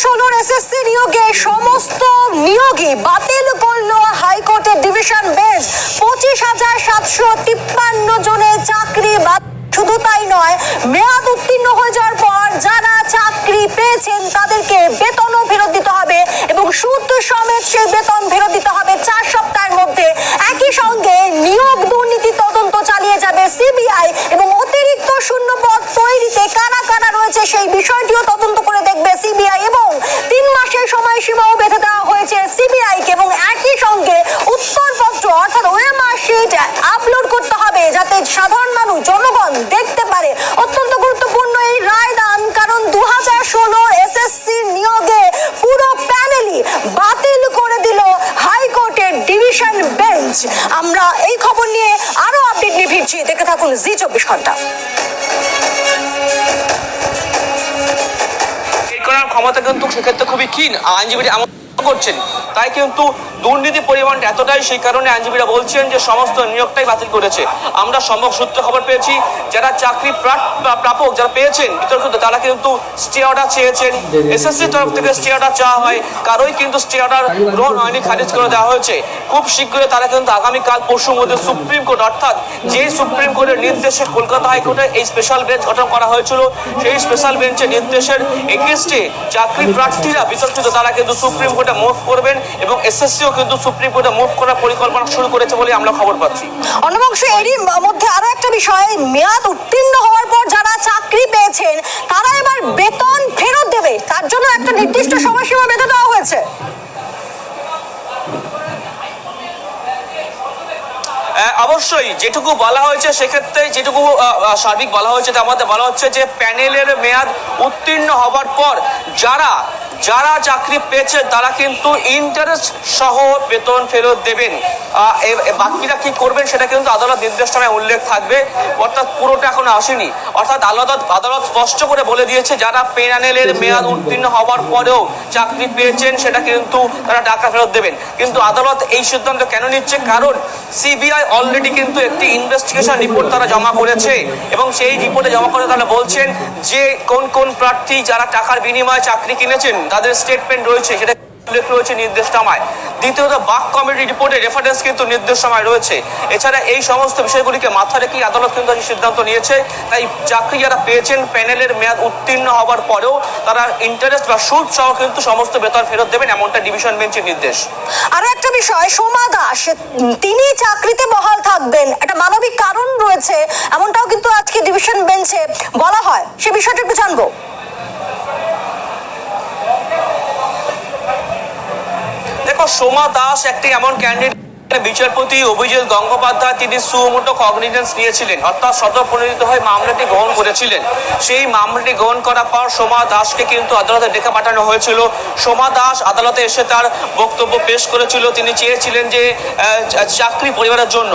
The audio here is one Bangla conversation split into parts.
ষোলোর এসএসসি নিয়োগে সমস্ত নিয়োগই বাতিল করল হাইকোর্টের ডিভিশন বেঞ্চ। পঁচিশ হাজার সাতশো তিপ্পান্ন জনের চাকরি শুধু তাই নয়, মেয়াদ উত্তীর্ণ হয়ে যাওয়ার পর যারা চাকরি পেয়েছেন তাদেরকে বেতনও ফেরত দিতে হবে এবং সুদ সমেত সেই বেতন ফেরত দিতে হবে চার সপ্তাহের মধ্যে একই সঙ্গে নিয়োগ দুর্নীতি তদন্ত চালিয়ে যাবে সিবিআই এবং অতিরিক্ত শূন্যপদ তৈরিতে কারা কারা রয়েছে সেই বিষয়টিও তদন্ত করে দেখবে সিবিআই এবং তিন মাসের সময়সীমাও বেঁধে দেওয়া হয়েছে সিবিআই কে এবং একই সঙ্গে উত্তরপত্র অর্থাৎ ওএমআর শিট আপলোড করতে হবে যাতে সাধারণ মানুষ জনগণ দেখতে পারে অত্যন্ত গুরুত্বপূর্ণ এই রায়দান কারণ দু হাজার ষোলো এসএসসি নিয়োগে পুরো প্যানেলই বাতিল করে দিল হাইকোর্টের ডিভিশন বেঞ্চ আমরা এই খবর নিয়ে আরও আপডেট নিয়ে ফিরছি দেখে জি চব্বিশ ঘণ্টা। ক্ষমতা কিন্তু সেক্ষেত্রে খুবই ক্ষীণ। আইনজীবী করছেন তাই কিন্তু দুর্নীতি পরিমাণটা এতটাই, সেই কারণে আইনজীবীরা বলছেন যে সমস্ত নিয়োগটাই বাতিল করেছে। আমরা সম্ভব সূত্র খবর পেয়েছি, যারা চাকরি প্রাপক যারা পেয়েছেন বিতর্কিত তারা কিন্তু স্টে অর্ডার চেয়েছেন। এসএসসি তরফ থেকে স্টে অর্ডার চাওয়া হয়, কারোই কিন্তু স্টে অর্ডার গ্রহণ হয়নি খারিজ করে দেওয়া হয়েছে। খুব শীঘ্রই তারা কিন্তু আগামীকাল পরশুর মধ্যে সুপ্রিম কোর্ট, অর্থাৎ যে সুপ্রিম কোর্টের নির্দেশে কলকাতা হাইকোর্টে এই স্পেশাল বেঞ্চ গঠন করা হয়েছিল, সেই স্পেশাল বেঞ্চের নির্দেশের এগেনস্টে চাকরি প্রার্থীরা বিতর্কিত, তারা কিন্তু সুপ্রিম কোর্টে মুভ করবেন এবং এসএসসিও কিন্তু সুপ্রিম কোর্টে মুভ করার পরিকল্পনা শুরু করেছে বলে আমরা খবর পাচ্ছি। অন্যবংশ এরই মধ্যে আরও একটা বিষয় মেয়াদ উত্তীর্ণ হওয়ার পর যারা চাকরি পেয়েছেন তারা এবার বেতন ফেরত দেবে। তার জন্য একটা নির্দিষ্ট সময়সীমা বেঁধে দেওয়া হয়েছে। অবশ্যই যেটুকু বলা হয়েছে সেক্ষেত্রে যেটুকু সার্বিক বলা হয়েছে তার মধ্যে বলা হচ্ছে যে প্যানেলের মেয়াদ উত্তীর্ণ হবার পর যারা যারা চাকরি পেয়েছে তারা কিন্তু ইন্টারেস্ট সহ বেতন ফেরত দেবেন। বাকিরা কি করবেন সেটা কিন্তু আদালত নির্দেশনায় উল্লেখ থাকবে। অর্থাৎ পুরোটা এখন আসেনি। অর্থাৎ আদালত আদালত স্পষ্ট করে বলে দিয়েছে যারা প্যানেলের মেয়াদ উত্তীর্ণ হওয়ার পরেও চাকরি পেয়েছেন সেটা কিন্তু তারা টাকা ফেরত দেবেন। কিন্তু আদালত এই সিদ্ধান্ত কেন নিচ্ছে? কারণ সিবিআই অলরেডি কিন্তু একটি ইনভেস্টিগেশন রিপোর্ট তারা জমা করেছে এবং সেই রিপোর্টে জমা করে তারা বলছেন যে কোন কোন প্রার্থী যারা টাকার বিনিময়ে চাকরি কিনেছেন তাদের স্টেটমেন্ট রয়েছে, সেটা উল্লেখ রয়েছে নির্দেশনামায়। দ্বিতীয়ত, বাক কমিটি রিপোর্টের রেফারেন্স কিন্তু রয়েছে। এছাড়া এই সমস্ত বিষয়গুলিকে মাথায় রেখেই আদালত কিন্তু সিদ্ধান্ত নিয়েছে, তাই চাকরি যারা পেয়েছেন, প্যানেলের মেয়াদ উত্তীর্ণ পরেও তারা ইন্টারেস্ট বা সুদ সহ কিন্তু সমস্ত বেতন ফেরত দেবেন, এমনটা ডিভিশন বেঞ্চের নির্দেশ। আরও একটা বিষয় চাকরিতে বহাল থাকবেন, একটা মানবিক কারণ রয়েছে, এমনটাও কিন্তু আজকে ডিভিশন বেঞ্চে বলা হয়। সে বিষয়টা একটু জানব। সোমা দাস একটি এমন ক্যান্ডিডেট বিচারপতি অভিজিৎ গঙ্গোপাধ্যায় তিনি সুমোটো কগনিজেন্স নিয়েছিলেন, অর্থাৎ স্বতঃপ্রণোদিত হয়ে মামলাটি গ্রহণ করেছিলেন। সেই মামলাটি গ্রহণ করার পর সোমা দাসকে কিন্তু আদালতে ডেকে পাঠানো হয়েছিল। সোমা দাস আদালতে এসে তার বক্তব্য পেশ করেছিল। তিনি চেয়েছিলেন যে চাকরি পরিবারের জন্য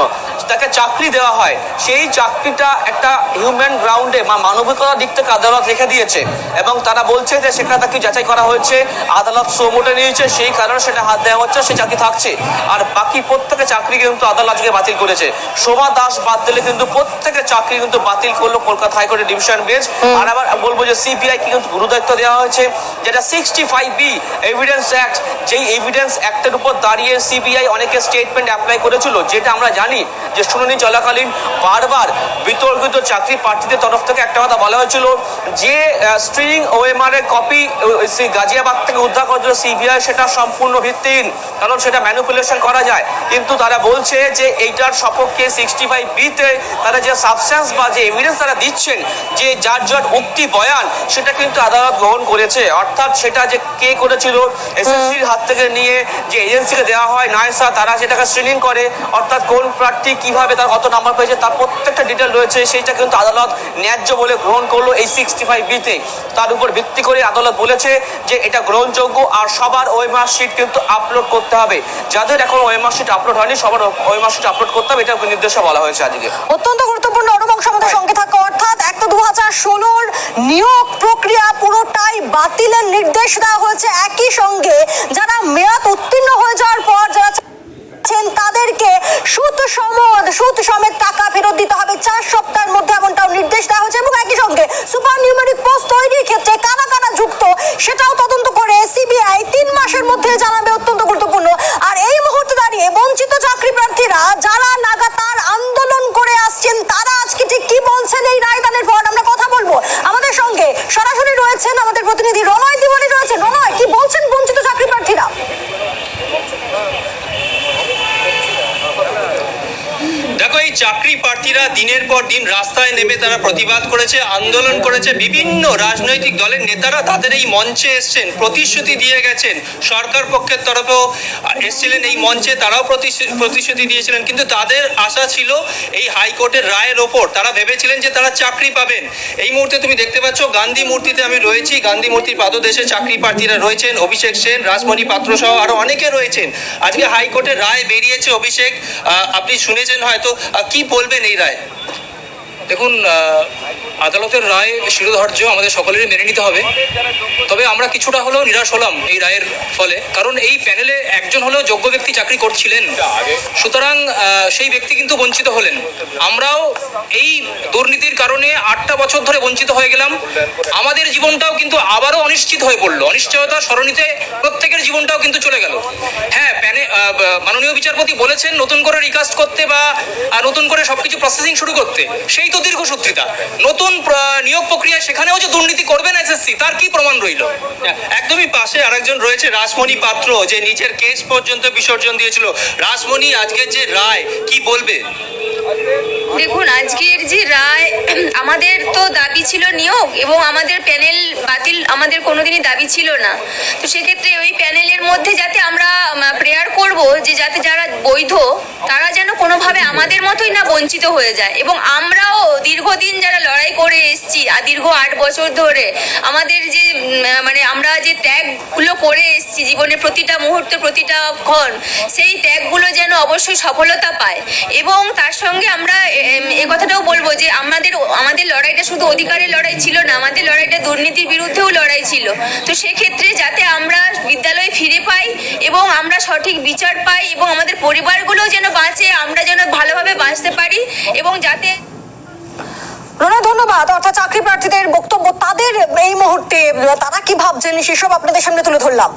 তাকে চাকরি দেওয়া হয়। সেই চাকরিটা একটা হিউম্যান গ্রাউন্ডে বা মানবিকতার দিক থেকে আদালত রেখে দিয়েছে এবং তারা বলছে যে সেখানে তাকে যাচাই করা হয়েছে। আদালত সোমোটে নিয়েছে, সেই কারণে সেটা হাত দেওয়া হচ্ছে, সে চাকরি থাকছে। আর বাকি প্রত্যেকে চাকরি কিন্তু আদালত আজকে বাতিল করেছে। শোভা দাস বাদ দিলে কিন্তু প্রত্যেকে চাকরি কিন্তু বাতিল করল কলকাতা হাইকোর্টের ডিভিশন বেঞ্চ। আর আবার বলব যে সিবিআই কে কিন্তু গুরুদায়িত্ব দেওয়া হয়েছে যেটা sixty five B evidence act যেই এভিডেন্স অ্যাক্টের উপর দাঁড়িয়ে সিবিআই অনেকে স্টেটমেন্ট অ্যাপ্লাই করেছিল যেটা আমরা জানি যে শুনানি চলাকালীন বারবার বিতর্কিত চাকরি প্রার্থীদের তরফ থেকে একটা কথা বলা হয়েছিল যে স্ট্রিং ওএমআর এর কপি গাজিয়াবাদ থেকে উদ্ধার করেছিল সিবিআই সেটা সম্পূর্ণ ভিত্তিহীন কারণ সেটা ম্যানিপুলেশন করা যায়। কিন্তু তারা বলছে যে এইটার সপক্ষে সিক্সটি ফাইভ বিতে তারা যে সাবস্ট্যান্স বা যে এভিডেন্স তারা দিচ্ছেন যে যার যার উক্তি বয়ান সেটা কিন্তু আদালত গ্রহণ করেছে। অর্থাৎ সেটা যে কে করেছিল এসএসসির হাত থেকে নিয়ে যে এজেন্সিকে দেওয়া হয় নায়সা তারা সেটাকে স্ক্রিনিং করে অর্থাৎ কোন প্রার্থী কীভাবে তার কত নাম্বার পেয়েছে তার প্রত্যেকটা ডিটেল রয়েছে সেইটা কিন্তু আদালত ন্যায্য বলে গ্রহণ করল এই সিক্সটি ফাইভ বিতে তার উপর ভিত্তি করে আদালত বলেছে যে এটা গ্রহণযোগ্য আর সবার ওয়েমার শিট কিন্তু আপলোড করতে হবে। যাদের এখন ওয়েমার শিট আপলোড হয়নি সবার ওয়েমার শিট আপলোড করতে হবে এটা নির্দেশে বলা হয়েছে আজকে। অত্যন্ত গুরুত্বপূর্ণ অনবংশ আমাদের সঙ্গে থাকা অর্থাৎ এক তো দু হাজার ষোলোর নিয়োগ প্রক্রিয়া পুরোটাই বাতিলের নির্দেশ দেওয়া হয়েছে একই সঙ্গে। যারা মেয়াদ উত্তীর্ণ হয়ে যাওয়ার পর যারা তাদেরকে সুদ সমদ সুদ সমেত টাকা ফেরত দিতে হবে। চার সপ্তাহের মধ্যে এমনটাও নির্দেশ দেওয়া হয়েছে এবং একই সঙ্গে সুপার নিউমেরিক পোস্ট তৈরির ক্ষেত্রে কারা কারা যুক্ত সেটাও তদন্ত করে সিবিআই তিন মাসের মধ্যে জানাবে চাকরি প্রার্থীরা দিনের পর দিন রাস্তায় নেমে তারা প্রতিবাদ করেছে, আন্দোলন করেছে, বিভিন্ন রাজনৈতিক দলের নেতারা তাদের এই মঞ্চে এসছেন, প্রতিশ্রুতি দিয়ে গেছেন। সরকার পক্ষের তরফেও এসছিলেন এই মঞ্চে, তারাও প্রতিশ্রু- প্রতিশ্রুতি দিয়েছিলেন। কিন্তু তাদের আশা ছিল এই হাইকোর্টের রায়ের ওপর। তারা ভেবেছিলেন যে তারা চাকরি পাবেন। এই মুহূর্তে তুমি দেখতে পাচ্ছ, গান্ধী মূর্তিতে আমি রয়েছি। গান্ধী মূর্তির পাদদেশে চাকরি প্রার্থীরা রয়েছেন। অভিষেক সেন রাজমণি পাত্র সহ আরও অনেকে রয়েছেন। আজকে হাইকোর্টের রায় বেরিয়েছে অভিষেক। আপনি শুনেছেন হয়তো। কি বলবেন এই রায়? দেখুন আদালতের রায়, শিরোধার্য আমাদের সকলেরই মেনে নিতে হবে। তবে আমরা কিছুটা হলেও নিরাশ হলাম এই রায়ের ফলে। কারণ এই প্যানেলে একজন হলেও যোগ্য ব্যক্তি চাকরি করছিলেন। সুতরাং সেই ব্যক্তি কিন্তু বঞ্চিত হলেন। আমরাও এই দুর্নীতির কারণে আটটা বছর ধরে বঞ্চিত হয়ে গেলাম। আমাদের জীবনটাও কিন্তু আবারও অনিশ্চিত হয়ে পড়ল। অনিশ্চয়তা সরণিতে প্রত্যেকের জীবনটাও কিন্তু চলে গেল। হ্যাঁ প্যানে মাননীয় বিচারপতি বলেছেন নতুন করে রিকাস্ট করতে বা নতুন করে সবকিছু প্রসেসিং শুরু করতে। সেই তো দীর্ঘসূত্রিতা। নতুন প্র- নিয়োগ প্রক্রিয়া সেখানেও যে দুর্নীতি করবেন এসএসসি তার কি প্রমাণ রইল? একদমই পাশে আরেকজন রয়েছে, রাসমণি পাত্র, যে নিজের কেস পর্যন্ত বিসর্জন দিয়েছিল। রাসমণি, আজকের যে রায়, কি বলবে? দেখুন, আজকের যে রায়, আমাদের তো দাবি ছিল নিয়োগ এবং আমাদের প্যানেল বাতিল, আমাদের কোনোদিনই দাবি ছিল না। তো সেক্ষেত্রে ওই প্যানেলের মধ্যে যাতে আমরা প্রেয়ার করব যে যাতে যারা বৈধ, তারা যেন কোনোভাবে আমাদের মতোই না বঞ্চিত হয়ে যায়। এবং আমরাও দীর্ঘদিন যারা লড়াই করে এসেছি দীর্ঘ আট বছর ধরে, আমাদের যে মানে আমরা যে ত্যাগগুলো করে এসেছি, জীবনের প্রতিটা মুহূর্ত, প্রতিটা ক্ষণ, সেই ত্যাগগুলো যেন অবশ্যই সফলতা পায়। এবং তার সঙ্গে আমরা এ কথাটাও বলব যে আমাদের আমাদের লড়াইটা শুধু অধিকারের লড়াই ছিল না, আমাদের লড়াইটা দুর্নীতির বিরুদ্ধেও লড়াই ছিল। তো সেক্ষেত্রে যাতে আমরা বিদ্যালয়ে ফিরে পাই এবং আমরা সঠিক বিচার পাই এবং আমাদের পরিবারগুলো যেন বাঁচে, আমরা যেন ভালোভাবে বাঁচতে পারি এবং যাতে রনয় ধন্যবাদ। অর্থাৎ চাকরি প্রার্থীদের বক্তব্য তাদের এই মুহূর্তে, তারা কি ভাবছেন, সেসব আপনাদের সামনে তুলে ধরলাম।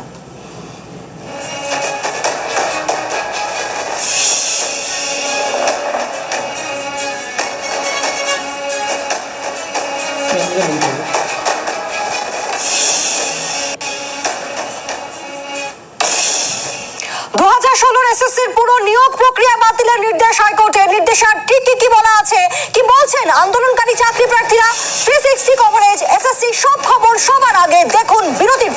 দু হাজার ষোলোর এসএসসির পুরো নিয়োগ প্রক্রিয়া বাতিলের নির্দেশ হাইকোর্টে। নির্দেশার ঠিক কি কি বলা আছে? কি বলছেন আন্দোলনকারী চাকরি প্রার্থীরা? থ্রি সিক্সটি কভারেজ এসএসসি সব খবর সবার আগে দেখুন বিরতি